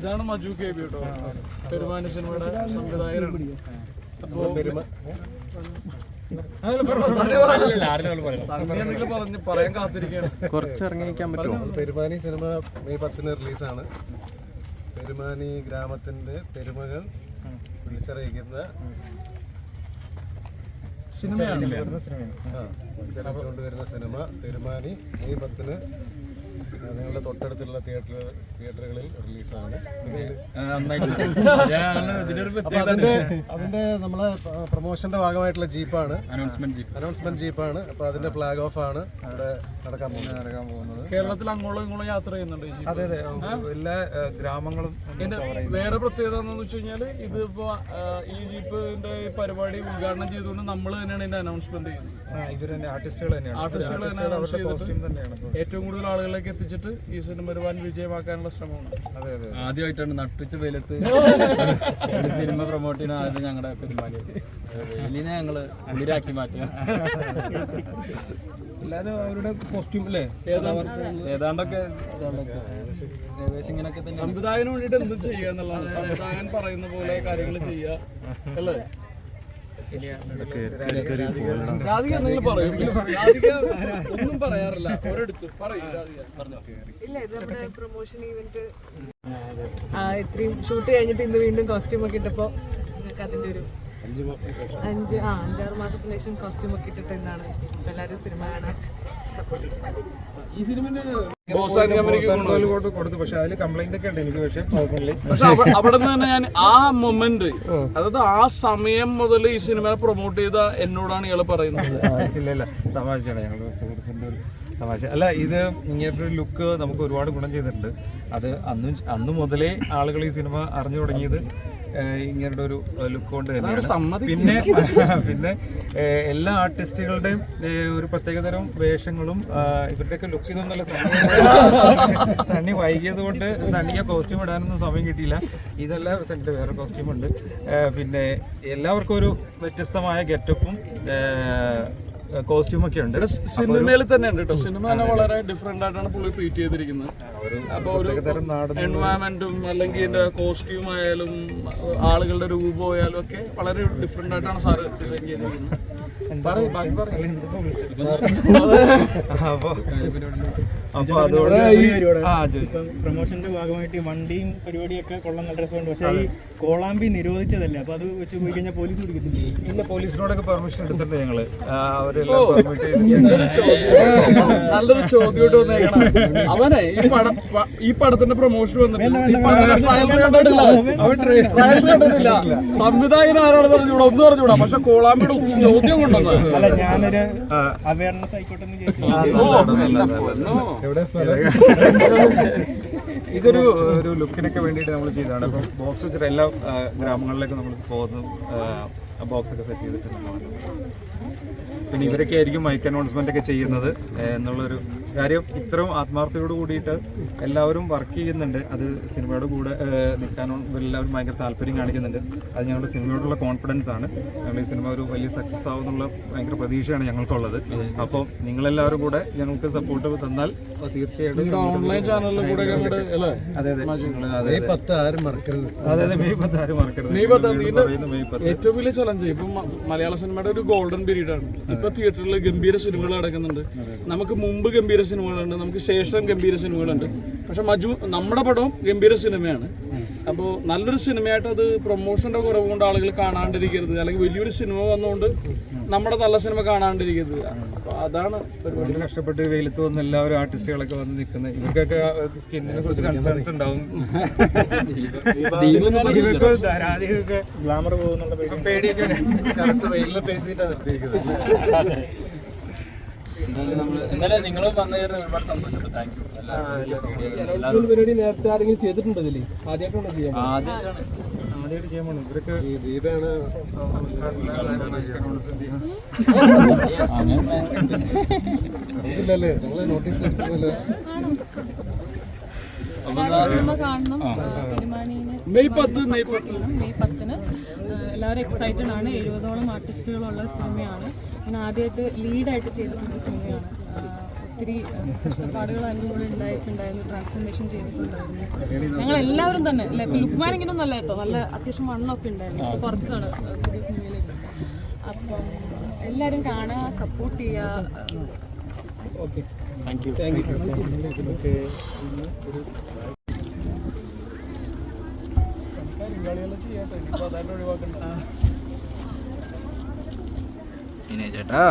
ഇതാണ് Maju K B കേട്ടോ പെരുമാന സിനിമയുടെ സംവിധായകനാണ്. അപ്പോ പറയാൻ കാത്തിരിക്കുകയാണ്. കുറച്ച് ഇറങ്ങിക്കാൻ പറ്റുമോ പെരുമാനി സിനിമ മെയ് പത്തിന് റിലീസാണ്. പെരുമാനി ഗ്രാമത്തിന്റെ പെരുമകൾ വിളിച്ചറിയിക്കുന്ന സിനിമയാണ്. ആ, വിളിച്ചറിയിച്ചുകൊണ്ട് വരുന്ന സിനിമ പെരുമാനി മെയ് പത്തിന് നിങ്ങളുടെ തൊട്ടടുത്തുള്ള തിയേറ്റർ തിയേറ്ററുകളിൽ റിലീസാണ്. അതിന്റെ അതിന്റെ നമ്മളെ പ്രൊമോഷന്റെ ഭാഗമായിട്ടുള്ള ജീപ്പാണ്. Announcement jeep. അനൗൺസ്മെന്റ് ജീപ്പാണ്. അപ്പൊ അതിന്റെ ഫ്ലാഗ് ഓഫ് ആണ് അവിടെ നടക്കാൻ പോകുന്നത്. നടക്കാൻ പോകുന്നത്. കേരളത്തിൽ അങ്ങോളം ഇങ്ങോളം യാത്ര ചെയ്യുന്നുണ്ട് ഈ അതെ അതെ. എല്ലാ ഗ്രാമങ്ങളും വേറെ പ്രത്യേകത എന്താണെന്ന് വെച്ച് കഴിഞ്ഞാൽ ഇതിപ്പോ ഈ ജീപ്പിന്റെ പരിപാടി ഉദ്ഘാടനം ചെയ്തുകൊണ്ട് നമ്മൾ തന്നെയാണ് ഇതിന്റെ അനൗൺസ്മെന്റ് ചെയ്യുന്നത്. ഇവർ തന്നെ ആർട്ടിസ്റ്റുകൾ തന്നെയാണ്. ആർട്ടിസ്റ്റുകൾ തന്നെ തന്നെയാണ് ഏറ്റവും കൂടുതൽ ആളുകളിലേക്ക് എത്തിച്ചിട്ട് ഈ സിനിമ ഒരുപാട് വിജയമാക്കാനുള്ള ശ്രമമാണ്. അതെ അതെ ആദ്യമായിട്ടാണ് നട്ടുച്ച വെയിലത്ത് ഒരു സിനിമ പ്രൊമോട്ട് ചെയ്യുന്ന ആദ്യം ഞങ്ങളുടെ പെരുമാറി വെയിലിനെ ഞങ്ങൾ ഉള്ളിലാക്കി മാറ്റുക എല്ലാരും അവരുടെ കോസ്റ്റ്യൂം അല്ലേ ഏതാണ്ടൊക്കെ ഏകദേശം ഇങ്ങനൊക്കെ തന്നെ. സംവിധായകന് വേണ്ടിട്ട് എന്തും ചെയ്യുക എന്നുള്ളതാണ്. സംവിധായകൻ പറയുന്ന പോലെ കാര്യങ്ങൾ ചെയ്യുക. അല്ലേ? രാധിക പറയും രാധിക ഒന്നും പറയാറില്ല രാധിക ഇല്ല ഇത് നമ്മുടെ പ്രൊമോഷൻ ഇവന്റ് ഇത്രയും ഷൂട്ട് കഴിഞ്ഞിട്ട് ഇന്ന് വീണ്ടും കോസ്റ്റ്യൂം ഒക്കെ ഇട്ടപ്പോ നിങ്ങൾക്ക് അതിന്റെ ഒരു അഞ്ച് ആ അഞ്ചാറ് മാസത്തിന് ശേഷം കോസ്റ്റ്യൂം ഒക്കെ ഇട്ടിട്ട് എന്താണ് എല്ലാവരും സിനിമ കാണാൻ ഈ സിനിമന്റെ കൊടുത്തു. പക്ഷെ അതിൽ കംപ്ലൈന്റ് ഒക്കെ ഉണ്ട് എനിക്ക് പക്ഷേ പേഴ്സണലി പക്ഷെ അവിടെ നിന്ന് തന്നെ ഞാൻ ആ മൊമെന്റ് അതായത് ആ സമയം മുതൽ ഈ സിനിമ പ്രൊമോട്ട് ചെയ്ത എന്നോടാണ് ഇയാൾ പറയുന്നത്. ഇല്ല ഇല്ല തമാശയാണ്. ഞങ്ങൾ തമാശ. അല്ല ഇത് ഇങ്ങനത്തെ ഒരു ലുക്ക് നമുക്ക് ഒരുപാട് ഗുണം ചെയ്തിട്ടുണ്ട്. അത് അന്നും അന്ന് മുതലേ ആളുകൾ ഈ സിനിമ അറിഞ്ഞു തുടങ്ങിയത് ഇങ്ങനത്തെ ഒരു ലുക്ക് കൊണ്ട് തന്നെയാണ്. പിന്നെ പിന്നെ എല്ലാ ആർട്ടിസ്റ്റുകളുടെയും ഒരു പ്രത്യേകതരം വേഷങ്ങളും ഇവരുടെയൊക്കെ ലുക്ക് ഇതൊന്നുമല്ല. സണ്ണി സണ്ണി വൈകിയത് കൊണ്ട് സണ്ണിക്ക് കോസ്റ്റ്യൂം ഇടാനൊന്നും സമയം കിട്ടിയില്ല. ഇതല്ല സണ്ണിയുടെ വേറെ കോസ്റ്റ്യൂം ഉണ്ട്. പിന്നെ എല്ലാവർക്കും ഒരു വ്യത്യസ്തമായ ഗെറ്റപ്പും കോസ്റ്റ്യൂം ഒക്കെ ഉണ്ട്. സിനിമയിൽ തന്നെ ഉണ്ട് കേട്ടോ സിനിമ തന്നെ വളരെ ഡിഫറെന്റ് ആയിട്ടാണ് പുള്ളി ട്രീറ്റ് ചെയ്തിരിക്കുന്നത് അപ്പോൾ ഒരു എൻവയറമെന്റും അല്ലെങ്കിൽ എന്റെ കോസ്റ്റ്യൂം ആയാലും ആളുകളുടെ രൂപം ആയാലും ഒക്കെ വളരെ ഡിഫറെന്റ് ആയിട്ടാണ് സാറ് ഡിസൈൻ ചെയ്തിരിക്കുന്നത് പ്രൊമോഷന്റെ ഭാഗമായിട്ട് വണ്ടിയും പരിപാടിയൊക്കെ കൊള്ളാൻ നല്ല രസമുണ്ട്. പക്ഷേ ഈ കോളാമ്പി നിരോധിച്ചതല്ലേ? അപ്പൊ അത് വെച്ച് പോയി കഴിഞ്ഞാൽ പോലീസ് പിടിക്കത്തില്ലേ? ഇല്ല പോലീസിനോടൊക്കെ പെർമിഷൻ എടുത്തിട്ടുണ്ട് ഞങ്ങൾ. ആ, എന്തൊരു ചോദ്യം. നല്ലൊരു വന്നേക്കണം. അവനെ ഈ പടം ഈ പടത്തിന്റെ പ്രൊമോഷൻ വന്നിട്ടില്ല. സംവിധായകൻ ആരാണെന്ന് പറഞ്ഞുകൂടാ? ഒന്ന് പറഞ്ഞുകൂടാ. പക്ഷെ കോളാമ്പിയുടെ ചോദ്യം കൊണ്ടുവന്നത്. ഇതൊരു ഒരു ലുക്കിനൊക്കെ വേണ്ടിയിട്ട് നമ്മൾ ചെയ്തതാണ്. അപ്പം ബോക്സ് വെച്ചിട്ട് എല്ലാ ഗ്രാമങ്ങളിലേക്കും നമ്മൾ പോകുന്നു. ബോക്സ് ഒക്കെ സെറ്റ് ചെയ്തിട്ടുണ്ടെന്നാണ് പിന്നെ ഇവരൊക്കെ ആയിരിക്കും മൈക്ക് അനൗൺസ്മെന്റ് ഒക്കെ ചെയ്യുന്നത് എന്നുള്ളൊരു കാര്യം ഇത്രയും ആത്മാർത്ഥതയോട് കൂടിയിട്ട് എല്ലാവരും വർക്ക് ചെയ്യുന്നുണ്ട്. അത് സിനിമയുടെ കൂടെ നിൽക്കാനും എല്ലാവരും ഭയങ്കര താല്പര്യം കാണിക്കുന്നുണ്ട്. അത് ഞങ്ങളുടെ സിനിമയോടുള്ള കോൺഫിഡൻസ് ആണ്. ഞങ്ങൾ ഈ സിനിമ ഒരു വലിയ സക്സസ് ആവുന്നുള്ള ഭയങ്കര പ്രതീക്ഷയാണ് ഞങ്ങൾക്കുള്ളത്. അപ്പോൾ നിങ്ങളെല്ലാവരും കൂടെ ഞങ്ങൾക്ക് സപ്പോർട്ട് തന്നാൽ തീർച്ചയായിട്ടും ഓൺലൈൻ ചാനലിൽ കൂടെ അതെ അതെ. അതെ മെയ് പത്ത് ആരും മറക്കരുത്. അതെ അതെ മെയ് പത്ത് ആരും മറക്കരുത്. മെയ് പത്താം തീയതി പറയുന്നു മെയ് പത്ത്. ഏറ്റവും വലിയ ചലഞ്ച് ഇപ്പൊ മലയാള സിനിമയുടെ ഒരു ഗോൾഡൻ പീരീഡ് ആണ്. ഇപ്പൊ തിയേറ്ററിൽ ഗംഭീര സിനിമകൾ നടക്കുന്നുണ്ട്. നമുക്ക് മുമ്പ് ഗംഭീര സിനിമകളുണ്ട് നമുക്ക് ശേഷം ഗംഭീര സിനിമകളുണ്ട്. പക്ഷെ മജു നമ്മുടെ പടവും ഗംഭീര സിനിമയാണ്. അപ്പോൾ നല്ലൊരു സിനിമയായിട്ട് അത് പ്രൊമോഷന്റെ കുറവ് കൊണ്ട് ആളുകൾ കാണാണ്ടിരിക്കരുത്. അല്ലെങ്കിൽ വലിയൊരു സിനിമ വന്നുകൊണ്ട് നമ്മുടെ നല്ല സിനിമ കാണാണ്ടിരിക്കരുത്. അപ്പോൾ അതാണ് പരിപാടി. കഷ്ടപ്പെട്ട് വെയിലത്ത് വന്ന് എല്ലാവരും ആർട്ടിസ്റ്റുകളൊക്കെ വന്ന് നിൽക്കുന്നത് ഇവർക്കൊക്കെ സ്കിന്നിനെ കുറിച്ച് കൺസേൺസ് ഉണ്ടാവും. ഗ്ലാമർ പോകുന്നുള്ള പേടി. പേടിയൊക്കെ കറക്റ്റ് വെയിലിനെ ഫേസ് ചെയ്തിട്ടാണ് നിർത്തിയിരിക്കുന്നത്. പരിപാടി നേരത്തെ ആരെങ്കിലും ചെയ്തിട്ടുണ്ടോ ഇതിൽ? ആദ്യമായിട്ടാണോ ചെയ്യാൻ ആദ്യമായിട്ടാണ്. ആദ്യമായിട്ട് ചെയ്യാൻ പോകണം ഇവരൊക്കെ ഈ ദീപയാണ് ഇല്ലല്ലേ? നമ്മൾ നോട്ടീസ് അടിച്ചതല്ലേ? സിനിമ കാണണം. മെയ് പത്ത് മെയ് പത്ത് മെയ് പത്തിന് എല്ലാവരും എക്സൈറ്റഡ് ആണ്. എഴുപതോളം ആർട്ടിസ്റ്റുകളുള്ള സിനിമയാണ്. ഞാൻ ആദ്യമായിട്ട് ലീഡായിട്ട് ചെയ്തിട്ടുള്ള സിനിമയാണ്. ഒത്തിരി കഷ്ടപ്പാടുകൾ അതിന്റെ കൂടെ ഉണ്ടായിട്ടുണ്ടായിരുന്നു. ട്രാൻസ്ഫോർമേഷൻ ചെയ്തിട്ടുണ്ടായിരുന്നു. ഞങ്ങൾ എല്ലാവരും തന്നെ അല്ലെ? ലുക്മാൻ ഇങ്ങനെ നല്ല കേട്ടോ നല്ല അത്യാവശ്യം വണ്ണമൊക്കെ ഉണ്ടായിരുന്നു. കുറച്ചാണ് പുതിയ സിനിമയിൽ അപ്പം എല്ലാവരും കാണുക സപ്പോർട്ട് ചെയ്യുക. Okay thank you thank you ചേട്ടാ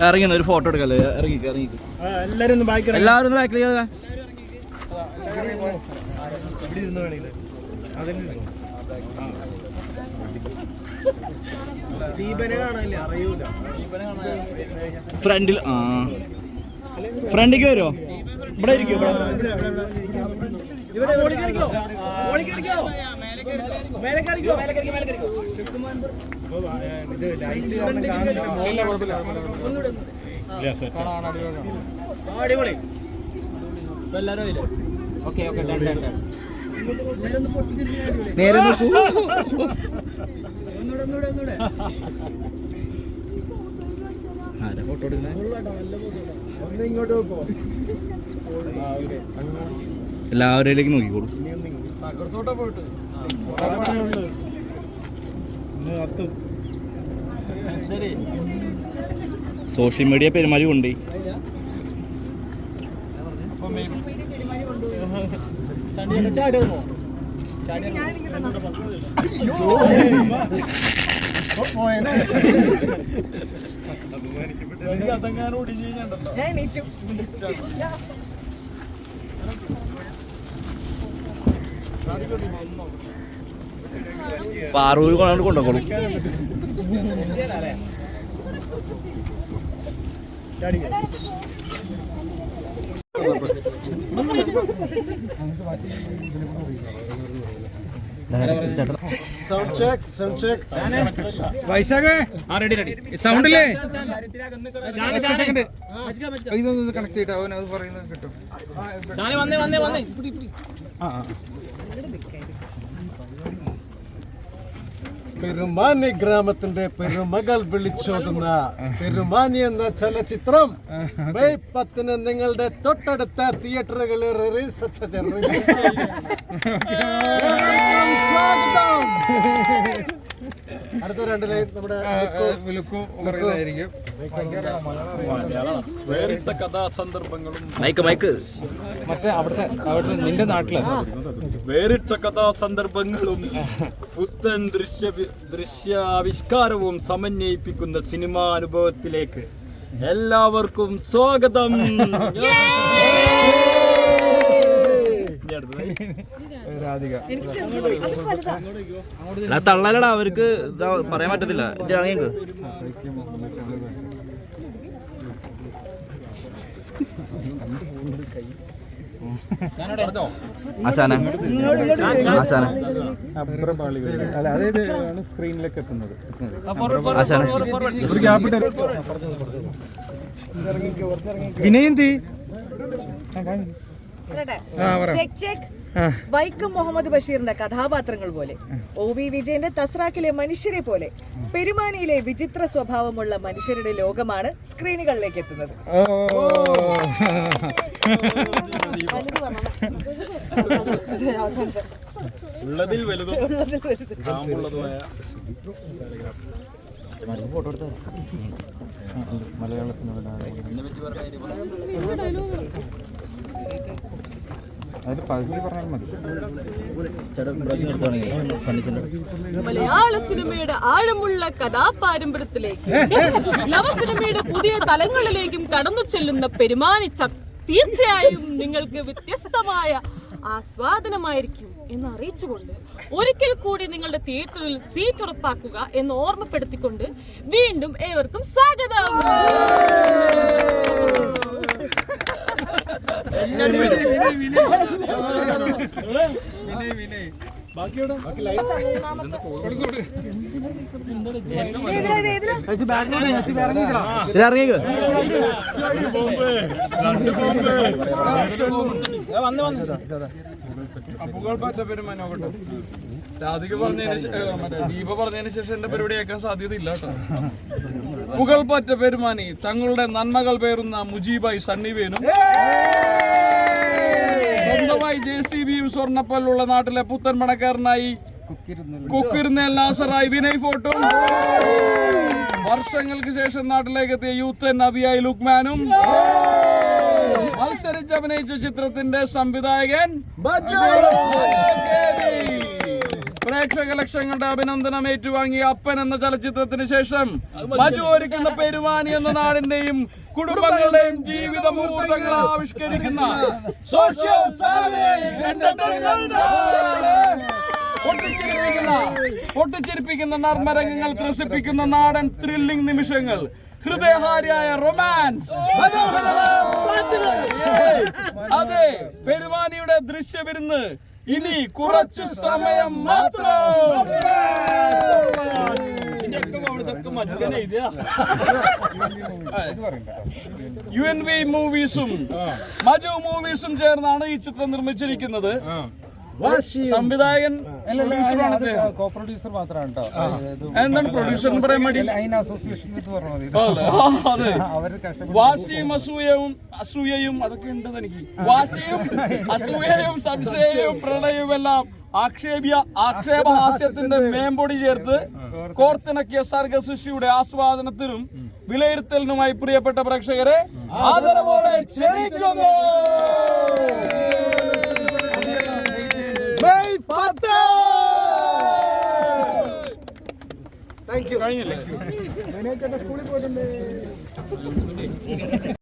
ഇറങ്ങി ഒരു ഫോട്ടോ എടുക്കല്ലേ ഇറങ്ങി ഇറങ്ങി. എല്ലാവരും ഒന്ന് ബാക്കി എല്ലാവരും ഒന്ന് ബാക്കിലേക്ക് ദീപനെ കാണില്ല അറിയൂല ഫ്രണ്ടിൽ ആ. ഫ്രണ്ടിലേക്ക് വരുമോ ഇവിടെ ഇരിക്കോ. ഓക്കെ ഓക്കെ നേരെ നോക്കൂ ആരാ ഫോട്ടോ ഇങ്ങോട്ട് എല്ലാവരിലേക്ക് നോക്കിക്കോളൂ. സോഷ്യൽ മീഡിയ പെരുമാറി കൊണ്ടേ ചാടുമോ ഞാൻ എണീറ്റു പാറൂർ കൊണ്ട് കൊണ്ടുപോകും ചെക്ക് വൈശാഖേ സൗണ്ടില്ലേ ഇതൊന്ന് കണക്ട് ചെയ്തിട്ട് അവൻ അത് പറയുന്നത് കിട്ടും ആ. പെരുമാനി ഗ്രാമത്തിന്റെ പെരുമകൾ വിളിച്ചോതുന്ന പെരുമാനി എന്ന ചലച്ചിത്രം. മെയ് പത്തിന് നിങ്ങളുടെ തൊട്ടടുത്ത തിയേറ്ററുകളിൽ റിലീസ് അടുത്ത രണ്ട് ലൈൻ നമ്മുടെ വേറിട്ട കഥാസന്ദർഭങ്ങളും മൈക്ക് മൈക്ക്. പക്ഷെ അവിടുത്തെ അവിടുത്തെ നിന്റെ നാട്ടിൽ. വേറിട്ട കഥാസന്ദർഭങ്ങളും പുത്തൻ ദൃശ്യ ദൃശ്യാവിഷ്കാരവും സമന്വയിപ്പിക്കുന്ന സിനിമാ അനുഭവത്തിലേക്ക് എല്ലാവർക്കും സ്വാഗതം. തള്ളലടാ അവർക്ക് പറയാൻ പറ്റത്തില്ല. ഇറങ്ങിയേക്ക് ആശാന. ആശാന. അതായത് സ്ക്രീനിലേക്ക് എത്തുന്നത്. ആശാന വിനയന്തി ചെക്ക് ചെക്ക് വൈക്കം മുഹമ്മദ് ബഷീറിന്റെ കഥാപാത്രങ്ങൾ പോലെ ഒ വി വിജയന്റെ തസ്രാക്കിലെ മനുഷ്യരെ പോലെ പെരുമാനിയിലെ വിചിത്ര സ്വഭാവമുള്ള മനുഷ്യരുടെ ലോകമാണ് സ്ക്രീനുകളിലേക്ക് എത്തുന്നത്. ഉള്ളതിൽ വലുതും മലയാള സിനിമ അതിൽ പകുതി പറഞ്ഞാൽ മതി. മലയാള സിനിമയുടെ ആഴമുള്ള കഥാപാരമ്പര്യത്തിലേക്ക്. നവസിനിമയുടെ പുതിയ തലങ്ങളിലേക്കും കടന്നു ചെല്ലുന്ന പെരുമാനിച്ച തീർച്ചയായും നിങ്ങൾക്ക് വ്യത്യസ്തമായ ആസ്വാദനമായിരിക്കും എന്ന് അറിയിച്ചുകൊണ്ട് ഒരിക്കൽ കൂടി നിങ്ങളുടെ തിയേറ്ററിൽ സീറ്റ് ഉറപ്പാക്കുക എന്ന് ഓർമ്മപ്പെടുത്തിക്കൊണ്ട് വീണ്ടും ഏവർക്കും സ്വാഗതം. രാധിക പറഞ്ഞതിന് ദീപ പറഞ്ഞതിന് ശേഷം എന്റെ പരിപാടി കേൾക്കാൻ സാധ്യതയില്ല കേട്ടോ പുകൾപ്പറ്റ പെരുമാനി തങ്ങളുടെ നന്മകൾ പേറുന്ന മുജീബായി സണ്ണിവേനും. സ്വന്തമായി ജെ സി ബിയും സ്വർണപ്പല്ലുള്ള നാട്ടിലെ പുത്തൻ മണക്കാരനായി കുക്കിരുന്ന ലാസറായി വിനയ് ഫോട്ടോ വർഷങ്ങൾക്ക് ശേഷം നാട്ടിലേക്ക് എത്തിയ യൂത്ത് നബിയായി ലുക്മാനും. മത്സരിച്ച് അഭിനയിച്ച ചിത്രത്തിന്റെ സംവിധായകൻ പ്രേക്ഷക ലക്ഷങ്ങളുടെ അഭിനന്ദനം ഏറ്റുവാങ്ങിയ അപ്പൻ എന്ന ചലച്ചിത്രത്തിന് ശേഷം മജു ഒരുക്കുന്ന പെരുമാനി എന്ന നാടിന്റെയും കുടുംബങ്ങളുടെയും ജീവിത മുഹൂർത്തങ്ങൾ ആവിഷ്കരിക്കുന്ന സോഷ്യൽ പൊട്ടിച്ചിരിപ്പിക്കുന്ന പൊട്ടിച്ചിരിപ്പിക്കുന്ന നർമ്മരംഗങ്ങൾ ത്രസിപ്പിക്കുന്ന നാടൻ ത്രില്ലിംഗ് നിമിഷങ്ങൾ. ഹൃദയഹാരിയായ റൊമാൻസ് അതെ പെരുമാനിയുടെ ദൃശ്യവിരുന്ന് ഇനി കുറച്ചു സമയം മാത്രം. യു എൻ വി മൂവീസും മജു മൂവീസും ചേർന്നാണ് ഈ ചിത്രം നിർമ്മിച്ചിരിക്കുന്നത്. സംവിധായകൻ. കോ പ്രൊഡ്യൂസർ മാത്രമാണ് കേട്ടോ എന്താണ് പ്രൊഡ്യൂസർ പറയാൻ മടി? അസോസിയേഷൻ വാശിയും അസൂയവും അസൂയയും അതൊക്കെ ഉണ്ടെന്ന് എനിക്ക്. വാശിയും അസൂയയും സംശയവും പ്രണയവും എല്ലാം ആക്ഷേപ്യ ആക്ഷേപഹാസ്യത്തിന്റെ മേമ്പൊടി ചേർത്ത് കോർത്തിണക്കിയ സർഗസൃഷിയുടെ ആസ്വാദനത്തിനും വിലയിരുത്തലിനുമായി പ്രിയപ്പെട്ട പ്രേക്ഷകരെ ആദരവോടെ ക്ഷണിക്കുന്നു. പത്ത്! കഴിഞ്ഞില്ലേ?